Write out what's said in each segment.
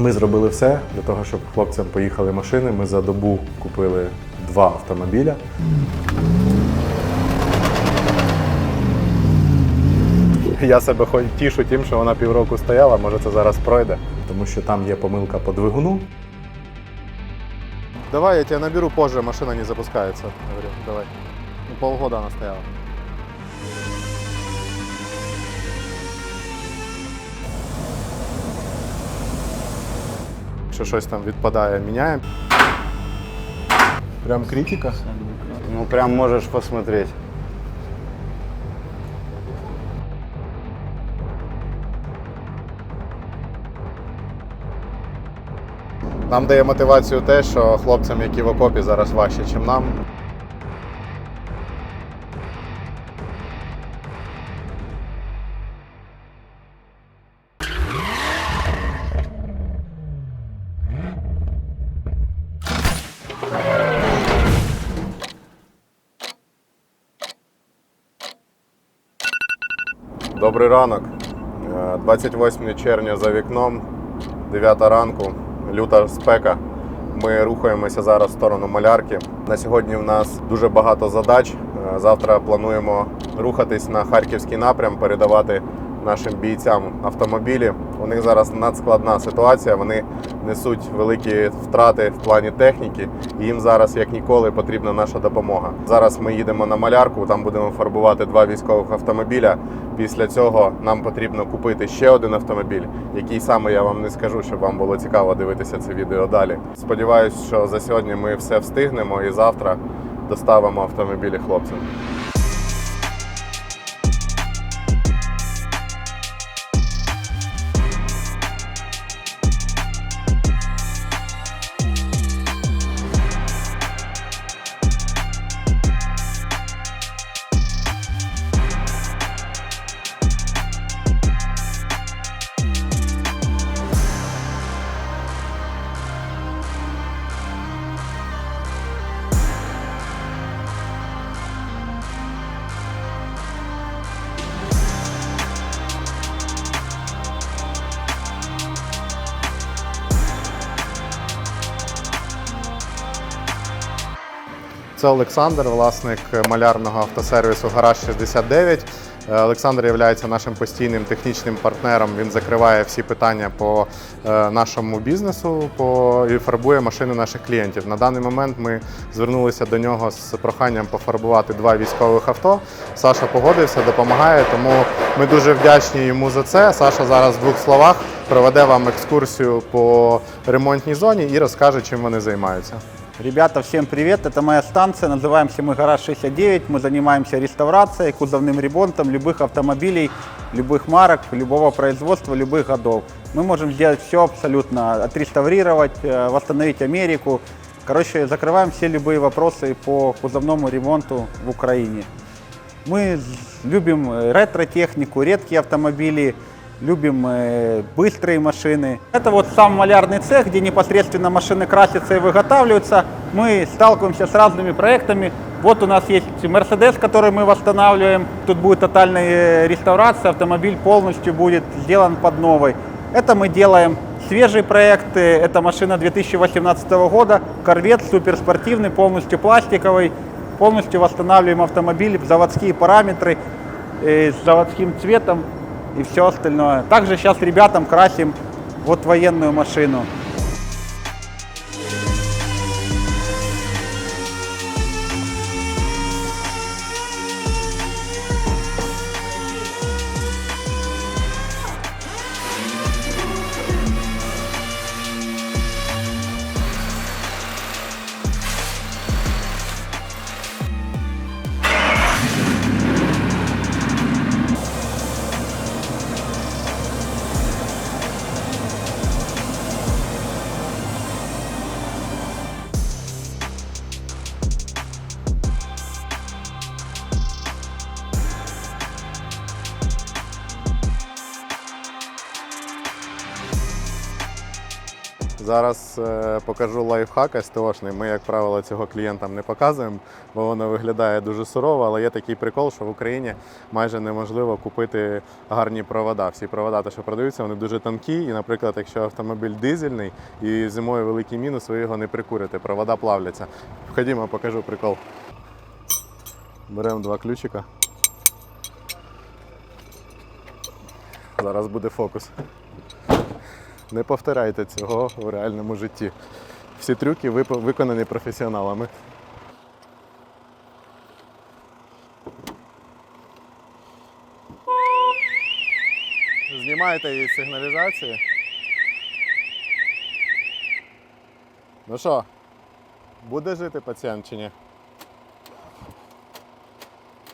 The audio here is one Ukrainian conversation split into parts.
Ми зробили все для того, щоб хлопцям поїхали машини. Ми за добу купили два автомобіля. Я себе хоч тішу тим, що вона півроку стояла, може це зараз пройде, тому що там є помилка по двигуну. Давай, я тебе наберу позже, машина не запускается. Говорю, давай. Ну, полгода она стояла. Якщо щось там відпадає, міняємо. Прям критика. Ну, прям можеш посмотреть. Нам дає мотивацію те, що хлопцям, які в окопі, зараз важче, ніж нам. Добрий ранок. Е, 28 червня за вікном, 9 ранку, люта спека. Ми рухаємося зараз в сторону малярки. На сьогодні в нас дуже багато задач. Е, Завтра плануємо рухатись на харківський напрям, передавати нашим бійцям автомобілі. У них зараз надскладна ситуація. Вони несуть великі втрати в плані техніки. І їм зараз, як ніколи, потрібна наша допомога. Зараз ми їдемо на малярку, там будемо фарбувати два військових автомобіля. Після цього нам потрібно купити ще один автомобіль, який саме я вам не скажу, щоб вам було цікаво дивитися це відео далі. Сподіваюсь, що за сьогодні ми все встигнемо і завтра доставимо автомобілі хлопцям. Це Олександр, власник малярного автосервісу Гараж 69. Е, Олександр є нашим постійним технічним партнером. Він закриває всі питання по е, нашому бізнесу по, і фарбує машини наших клієнтів. На даний момент ми звернулися до нього з проханням пофарбувати два військових авто. Саша погодився, допомагає, тому ми дуже вдячні йому за це. Саша зараз в двох словах проведе вам екскурсію по ремонтній зоні і розкаже, чим вони займаються. Ребята, всем привет! Это моя станция, называемся мы Гараж 69. Мы занимаемся реставрацией, кузовным ремонтом любых автомобилей, любых марок, любого производства, любых годов. Мы можем сделать все абсолютно, отреставрировать, э, восстановить Америку. Короче, закрываем все любые вопросы по кузовному ремонту в Украине. Мы з- любим э, ретро-технику, редкие автомобили, любим быстрые машины. Это вот сам малярный цех, где непосредственно машины красятся и выготавливаются. Мы сталкиваемся с разными проектами. Вот у нас есть Мерседес, который мы восстанавливаем. Тут будет тотальная э, реставрация, автомобиль полностью будет сделан под новый. Это мы делаем свежие проекты. Это машина 2018 года, корвет суперспортивный, полностью пластиковый. Полностью восстанавливаем автомобиль заводские параметры, э, с заводским цветом и все остальное. Также сейчас ребятам красим вот военную машину. Зараз е, покажу лайфхак СТОшний. Ми, як правило, цього клієнтам не показуємо, бо воно виглядає дуже сурово, але є такий прикол, що в Україні майже неможливо купити гарні провода. Всі провода, те, що продаються, вони дуже тонкі. І, наприклад, якщо автомобіль дизельний і зимою великий мінус, ви його не прикурите, провода плавляться. Ходімо, покажу прикол. Беремо два ключика. Зараз буде фокус. Не повторяйте цього в реальному житті. Всі трюки виконані професіоналами. Знімайте її сигналізацію. Ну що, буде жити пацієнт чи ні?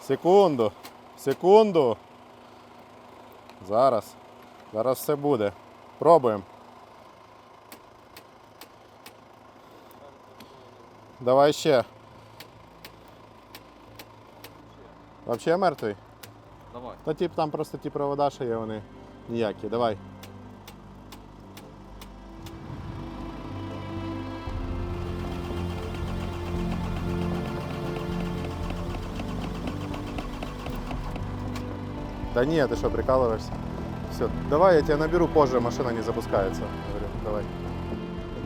Секунду. Секунду. Зараз. Зараз все буде. Пробуємо. Давай ще. Вообще мертвий? Давай. Та тип там просто ті провода, що є вони ніякі. Давай. Да ні, ти що, прикалываешься? Все, давай я тебя наберу позже, машина не запускается. Говорю, давай.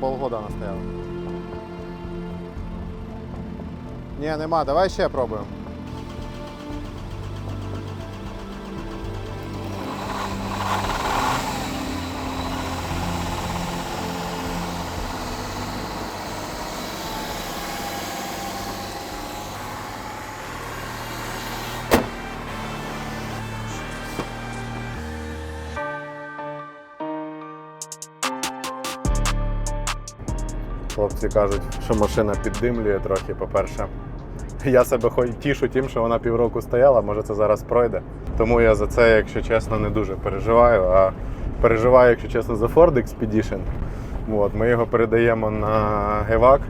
Полгода она стояла. Не, нема, давай ще пробуємо. Хлопці кажуть, що машина піддимлює трохи, по-перше. Я себе хоч тішу тим, що вона півроку стояла, може це зараз пройде. Тому я за це, якщо чесно, не дуже переживаю. А переживаю, якщо чесно, за Ford Expedition. От, ми його передаємо на гевак,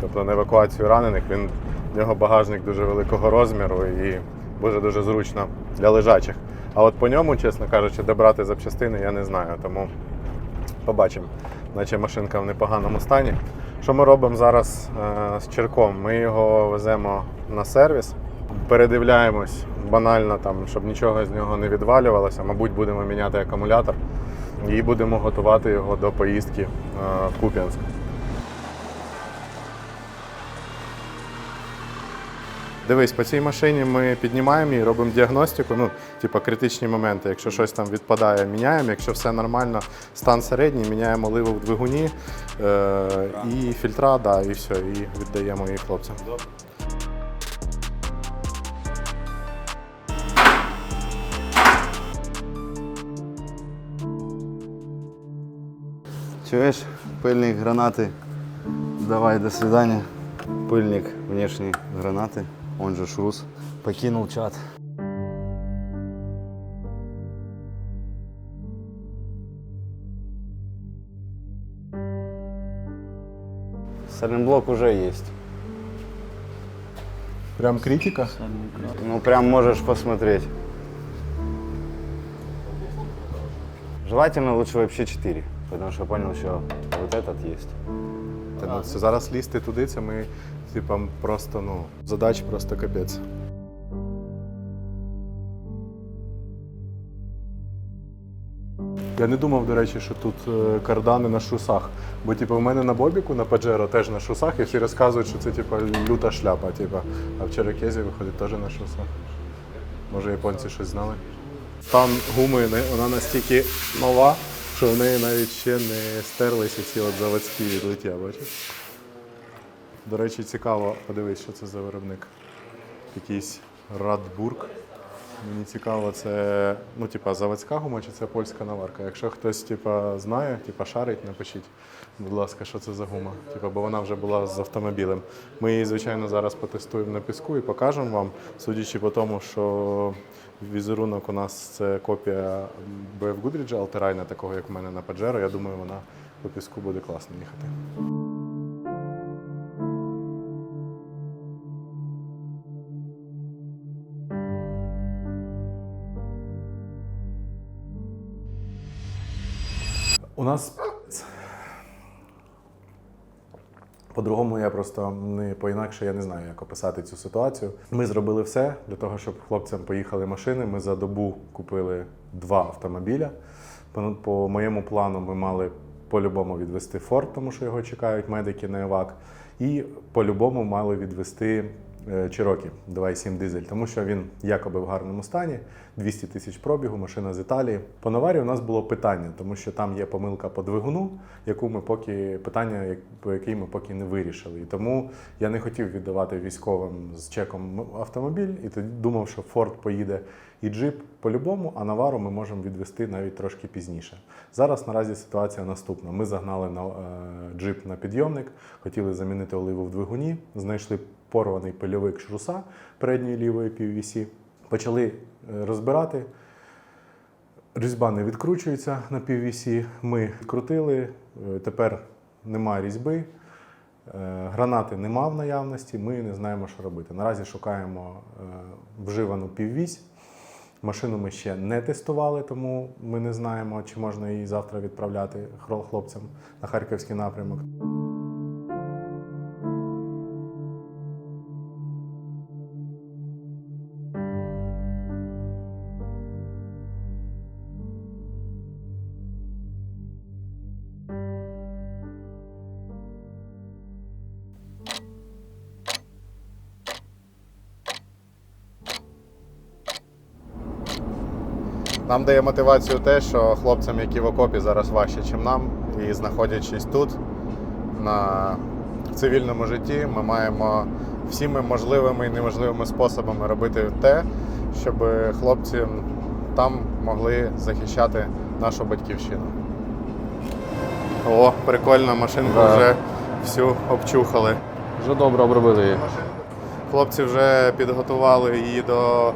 тобто на евакуацію ранених. Він, в нього багажник дуже великого розміру і дуже дуже зручно для лежачих. А от по ньому, чесно кажучи, де брати запчастини, я не знаю. Тому побачимо. Наче машинка в непоганому стані. Що ми робимо зараз е, з черком? Ми його веземо на сервіс, передивляємось банально, там, щоб нічого з нього не відвалювалося. Мабуть, будемо міняти акумулятор і будемо готувати його до поїздки е, в Куп'янськ. Дивись, по цій машині ми піднімаємо її, робимо діагностику, ну, типу критичні моменти. Якщо щось там відпадає, міняємо. Якщо все нормально, стан середній, міняємо ливу в двигуні е- і фільтра, да, і все, і віддаємо її хлопцям. Чуешь? Пыльник гранаты. Давай, до свидания. Пыльник внешней гранаты, Он же шрус, покинул чат. Сайлентблок уже есть. Прям критика? Ну, прям можешь посмотреть. Желательно лучше вообще 4, потому что понял, что вот этот есть. Та, ну, це зараз лізти туди, це ми, типа, просто, ну, задач просто капець. Я не думав, до речі, що тут е, кардани на шусах. Бо типу, в мене на Бобіку на Паджеро теж на шусах, і всі розказують, що це типу, люта шляпа. Типу. А в Черекезі виходить теж на шусах. Може, японці щось знали. Стан гуми вона настільки нова, що в неї навіть ще не стерлися ці от заводські відлиття, бачиш? До речі, цікаво, подивись, що це за виробник. Якийсь Радбург. Мені цікаво, це ну, типа, заводська гума чи це польська наварка. Якщо хтось типа, знає, типа, шарить, напишіть, будь ласка, що це за гума. Типа, бо вона вже була з автомобілем. Ми її, звичайно, зараз потестуємо на піску і покажемо вам, судячи по тому, що візерунок у нас це копія BF Goodrich Alterine, такого як в мене на Pajero. Я думаю, вона по піску буде класно їхати. У нас По-другому, я просто не по-інакше я не знаю, як описати цю ситуацію. Ми зробили все для того, щоб хлопцям поїхали машини. Ми за добу купили два автомобіля. По, по моєму плану ми мали по-любому відвести Форд, тому що його чекають медики на ЕВАК. І по-любому мали відвести е, Cherokee 2.7 дизель, тому що він якоби в гарному стані, 200 тисяч пробігу, машина з Італії. По Наварі у нас було питання, тому що там є помилка по двигуну, яку ми поки питання, по якій ми поки не вирішили. І тому я не хотів віддавати військовим з чеком автомобіль, і тоді думав, що Форд поїде і джип по-любому, а Навару ми можемо відвести навіть трошки пізніше. Зараз наразі ситуація наступна. Ми загнали на е, джип на підйомник, хотіли замінити оливу в двигуні, знайшли порваний пильовик шруса передньої лівої PVC, почали е, розбирати. Різьба не відкручується на PVC. Ми відкрутили, е, тепер немає різьби. Гранати нема в наявності, ми не знаємо, що робити. Наразі шукаємо вживану піввісь. Машину ми ще не тестували, тому ми не знаємо, чи можна її завтра відправляти хлопцям на харківський напрямок. Нам дає мотивацію те, що хлопцям, які в окопі зараз важче, ніж нам, і знаходячись тут, на в цивільному житті, ми маємо всіми можливими і неможливими способами робити те, щоб хлопці там могли захищати нашу батьківщину. О, прикольно, машинку Да. вже всю обчухали. Вже добре обробили її. Хлопці вже підготували її до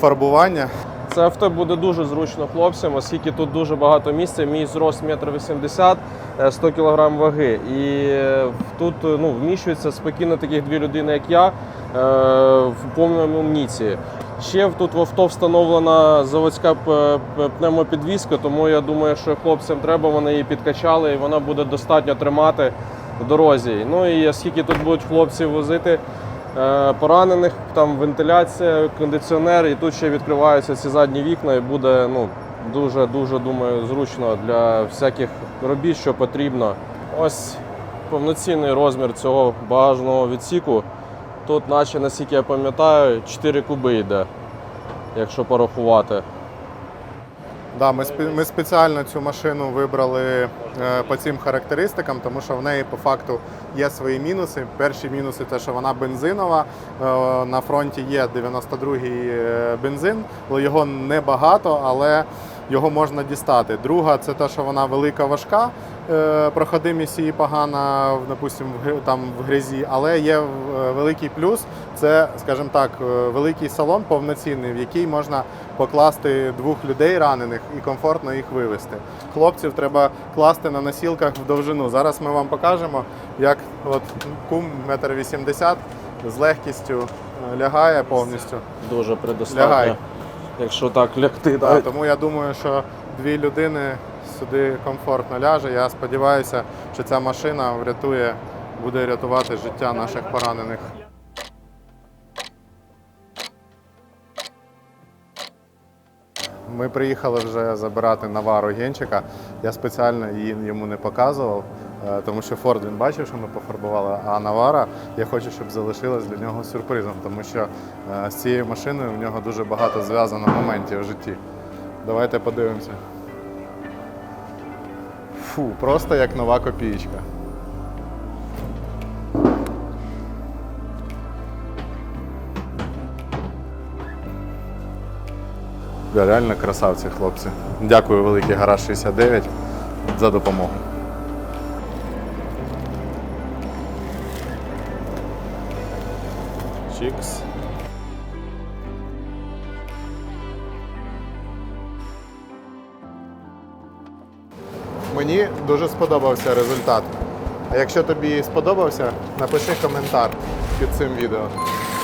фарбування. Це авто буде дуже зручно хлопцям, оскільки тут дуже багато місця. Мій зрост 1,80 м, 100 кг ваги. І е, тут е, ну, вміщується спокійно таких дві людини, як я, е, в повному амуніції. Ще тут в авто встановлена заводська пневмопідвізка, тому я думаю, що хлопцям треба, вони її підкачали і вона буде достатньо тримати в дорозі. Ну і оскільки тут будуть хлопці возити поранених, там вентиляція, кондиціонер, і тут ще відкриваються ці задні вікна, і буде ну, дуже дуже думаю зручно для всяких робіт, що потрібно. Ось повноцінний розмір цього багажного відсіку. Тут, наче наскільки я пам'ятаю, 4 куби йде, якщо порахувати. Да, ми, ми спеціально цю машину вибрали е, по цим характеристикам, тому що в неї по факту є свої мінуси. Перші мінуси те, що вона бензинова. Е, на фронті є 92-й е, бензин, його небагато, але його можна дістати. Друга це те, що вона велика важка. Проходимість її погана, в- допустим, в гри- там в грязі, але є великий плюс. Це, скажімо так, великий салон повноцінний, в який можна покласти двох людей ранених і комфортно їх вивезти. Хлопців треба класти на носілках в довжину. Зараз ми вам покажемо, як от кум метр вісімдесят з легкістю е, лягає повністю. Дуже предостатньо. Якщо так лягти, Да, так. тому я думаю, що дві людини сюди комфортно ляже. Я сподіваюся, що ця машина врятує, буде рятувати життя наших поранених. Ми приїхали вже забирати Навару Генчика. Я спеціально її йому не показував, е, тому що Форд він бачив, що ми пофарбували, а Навара я хочу, щоб залишилась для нього сюрпризом, тому що е, з цією машиною в нього дуже багато зв'язано моментів в житті. Давайте подивимося. Фу, просто як нова копієчка. Реально красавці, хлопці. Дякую, великий гараж 69 за допомогу. Чікс. Мені дуже сподобався результат. А якщо тобі сподобався, напиши коментар під цим відео.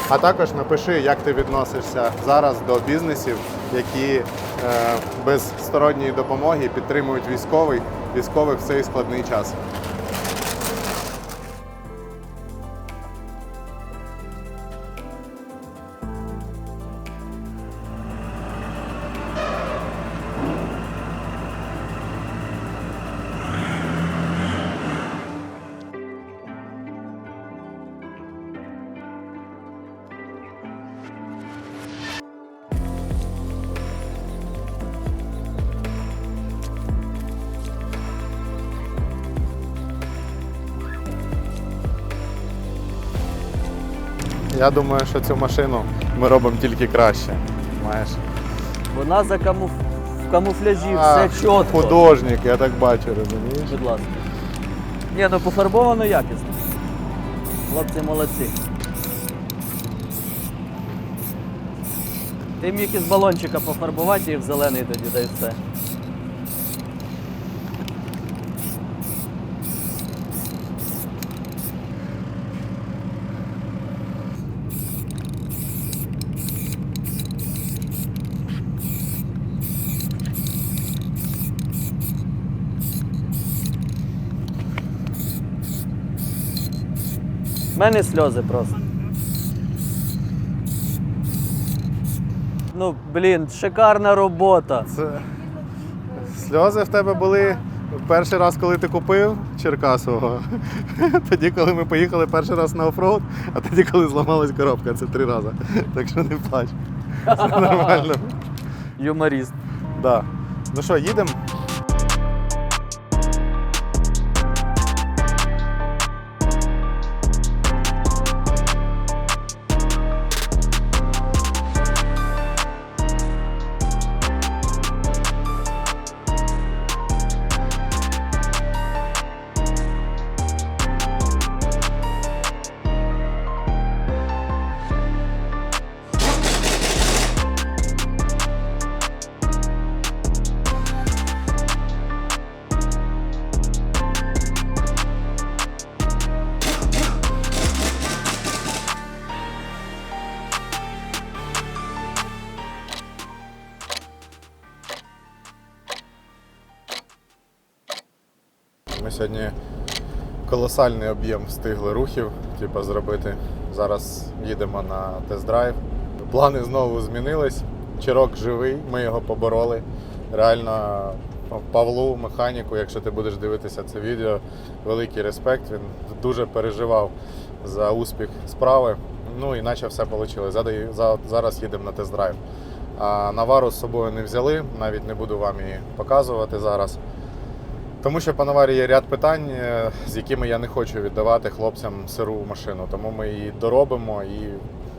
А також напиши, як ти відносишся зараз до бізнесів, які е, без сторонньої допомоги підтримують військовий, військових в цей складний час. Я думаю, що цю машину ми робимо тільки краще. Маєш? Вона за камуф... в камуфляжі, А, все чітко. Художник, я так бачу, розумієш? Будь ласка. Ні, ну пофарбовано якісно. Хлопці молодці. Ти міг із балончика пофарбувати і в зелений тоді, да і все. В мене сльози просто. Ну, блін, шикарна робота. Це... Сльози в тебе були перший раз, коли ти купив Черкасового. Тоді, коли ми поїхали перший раз на оффроуд, а тоді, коли зламалась коробка, це три рази. Так що не плач. Це нормально. Юморіст. Да. Ну що, їдемо? Колосальний об'єм встигли рухів, типу, зробити. Зараз їдемо на тест-драйв. Плани знову змінились. Чирок живий, ми його побороли. Реально, Павлу, механіку, якщо ти будеш дивитися це відео, великий респект. Він дуже переживав за успіх справи. Ну і наче все вийшло. Зараз їдемо на тест-драйв. А Навару з собою не взяли, навіть не буду вам її показувати зараз. Тому що по Наварі є ряд питань, е, з якими я не хочу віддавати хлопцям сиру машину. Тому ми її доробимо і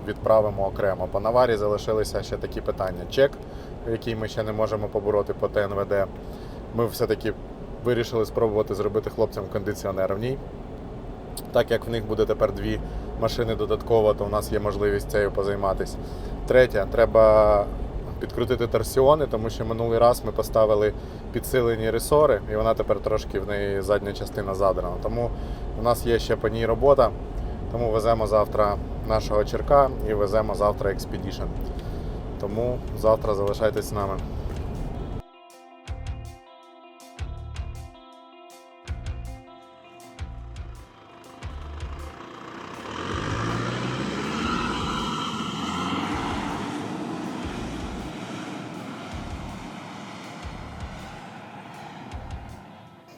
відправимо окремо. По Наварі залишилися ще такі питання. Чек, який ми ще не можемо побороти по ТНВД. Ми все-таки вирішили спробувати зробити хлопцям кондиціонер в ній. Так як в них буде тепер дві машини додатково, то у нас є можливість цією позайматися. Третє, треба підкрутити торсіони, тому що минулий раз ми поставили підсилені ресори, і вона тепер трошки в неї задня частина задрана. Тому у нас є ще по ній робота. Тому веземо завтра нашого черка і веземо завтра Expedition. Тому завтра залишайтесь з нами.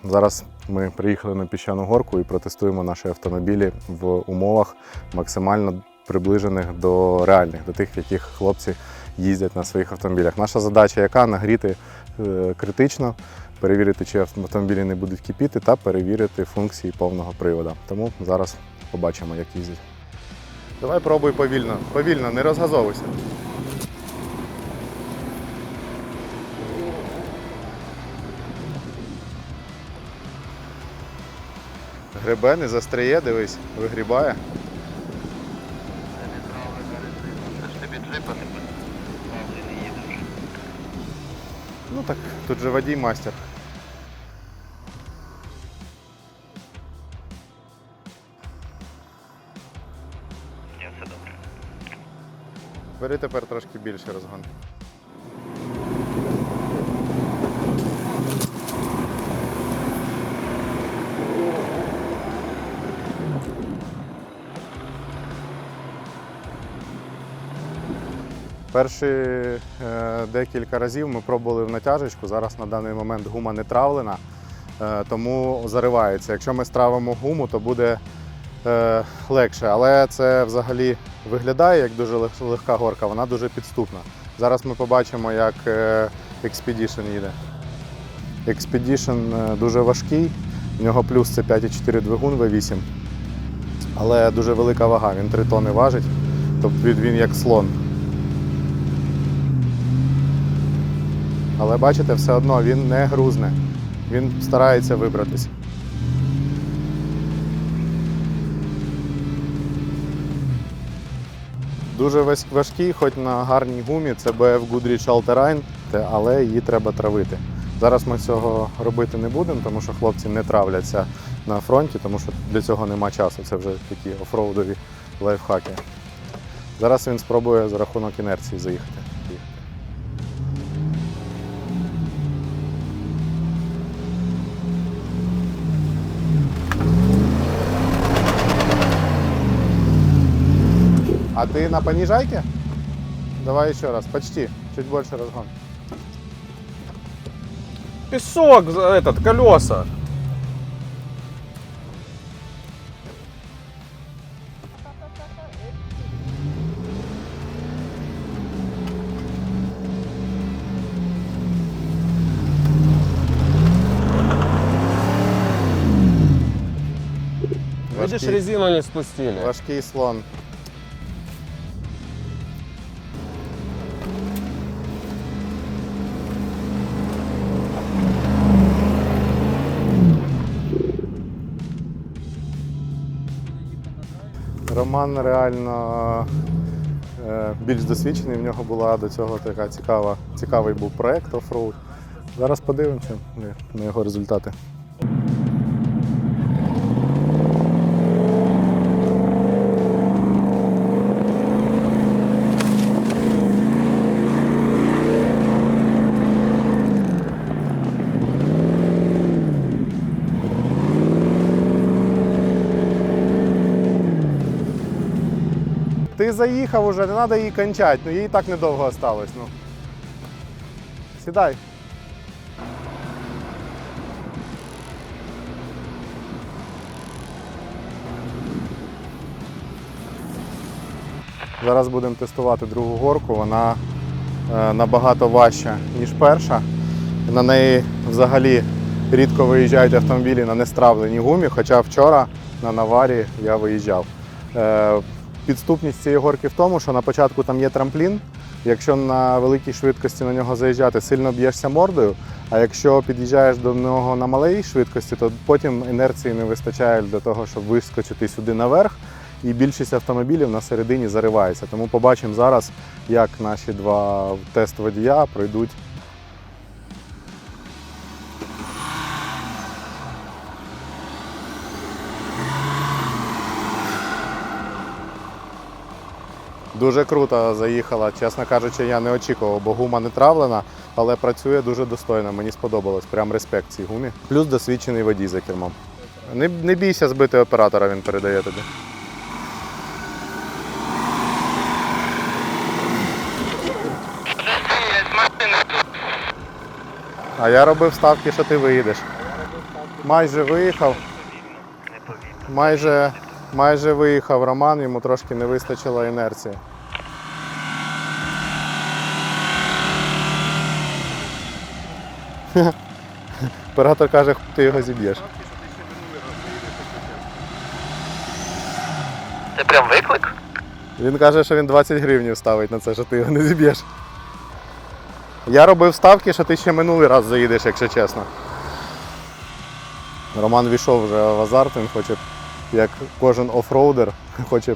Зараз ми приїхали на піщану горку і протестуємо наші автомобілі в умовах максимально приближених до реальних, до тих, в яких хлопці їздять на своїх автомобілях. Наша задача яка нагріти е, критично, перевірити, чи автомобілі не будуть кипіти, та перевірити функції повного приводу. Тому зараз побачимо, як їздять. Давай пробуй повільно, повільно, не розгазовуйся. Гребе, не застряє, дивись, вигрібає. Ну так, тут же водій мастер. Бери тепер трошки більше розгон. Перші е, декілька разів ми пробували в натяжечку. Зараз на даний момент гума не травлена, е, тому заривається. Якщо ми стравимо гуму, то буде е, легше. Але це взагалі виглядає як дуже легка горка, вона дуже підступна. Зараз ми побачимо, як Expedition їде. Expedition дуже важкий, в нього плюс це 5,4 двигун V8, але дуже велика вага, він 3 тони важить. Тобто він як слон. Але бачите, все одно він не грузне. Він старається вибратися. Дуже важкий, хоч на гарній гумі, це BF Goodrich All-Terrain, але її треба травити. Зараз ми цього робити не будемо, тому що хлопці не травляться на фронті, тому що для цього нема часу. Це вже такі офроудові лайфхаки. Зараз він спробує за рахунок інерції заїхати. А ты на понижайке? Давай еще раз, почти, чуть больше разгон. Пісок, за- этот, колеса. Видишь, резину не спустили. важкий слон. Роман реально е, більш досвідчений. В нього була до цього така цікава, цікавий був проект офроуд. Зараз подивимося на його результати. Заїхав уже, не треба її кончати, ну їй так недовго осталось. Ну. Сідай. Зараз будемо тестувати другу горку. Вона е, набагато важча, ніж перша. На неї взагалі рідко виїжджають автомобілі на нестравленій гумі, хоча вчора на Наварі я виїжджав. Підступність цієї горки в тому, що на початку там є трамплін. Якщо на великій швидкості на нього заїжджати, сильно б'єшся мордою. А якщо під'їжджаєш до нього на малій швидкості, то потім інерції не вистачає для того, щоб вискочити сюди наверх. І більшість автомобілів на середині заривається. Тому побачимо зараз, як наші два тест водія пройдуть Дуже круто заїхала. Чесно кажучи, я не очікував, бо гума не травлена, але працює дуже достойно. Мені сподобалось. Прям респект цій гумі. Плюс досвідчений водій за кермом. Не, не бійся збити оператора, він передає тобі. А я робив ставки, що ти виїдеш. Майже виїхав. Майже, майже виїхав Роман, йому трошки не вистачило інерції. Оператор каже, ти його зіб'єш. Це прям виклик? Він каже, що він 20 гривень ставить на це, що ти його не зіб'єш. Я робив ставки, що ти ще минулий раз заїдеш, якщо чесно. Роман війшов вже в азарт, він хоче, як кожен офроудер, хоче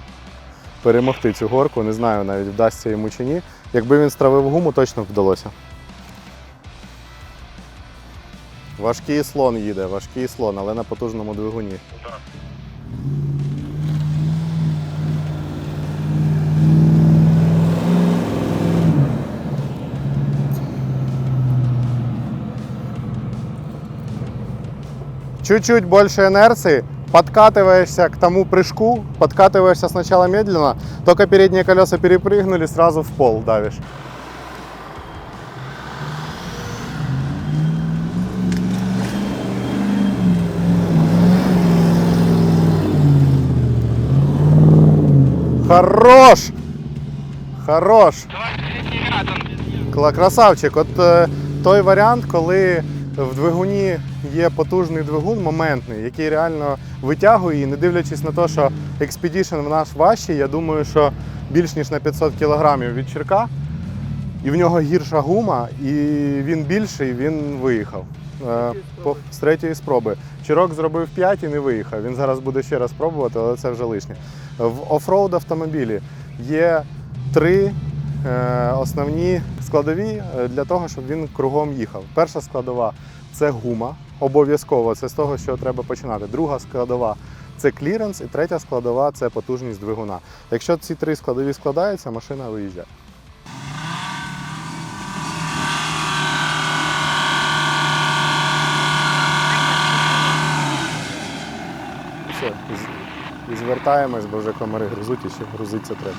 перемогти цю горку. Не знаю навіть вдасться йому чи ні. Якби він стравив гуму, точно б вдалося. Важкий слон їде, важкий слон, але на потужному двигуні. чуть-чуть больше инерции, подкатываешься к тому прыжку, подкатываешься сначала медленно, только передние колеса перепрыгнули, сразу в пол давишь. Хорош! Хорош! Красавчик, от е, той варіант, коли в двигуні є потужний двигун, моментний, який реально витягує, і не дивлячись на те, що Expedition в нас важчий, я думаю, що більш ніж на 500 кілограмів від черка, і в нього гірша гума, і він більший, він виїхав. Е, по- З третьої спроби. Чирок зробив 5 і не виїхав. Він зараз буде ще раз пробувати, але це вже лишнє. В офроуд автомобілі є три е, основні складові е, для того, щоб він кругом їхав. Перша складова це гума. Обов'язково це з того, що треба починати. Друга складова це кліренс, і третя складова це потужність двигуна. Якщо ці три складові складаються, машина виїжджає. Звертаємось, бо вже комари гризуть і ще грузиться треба.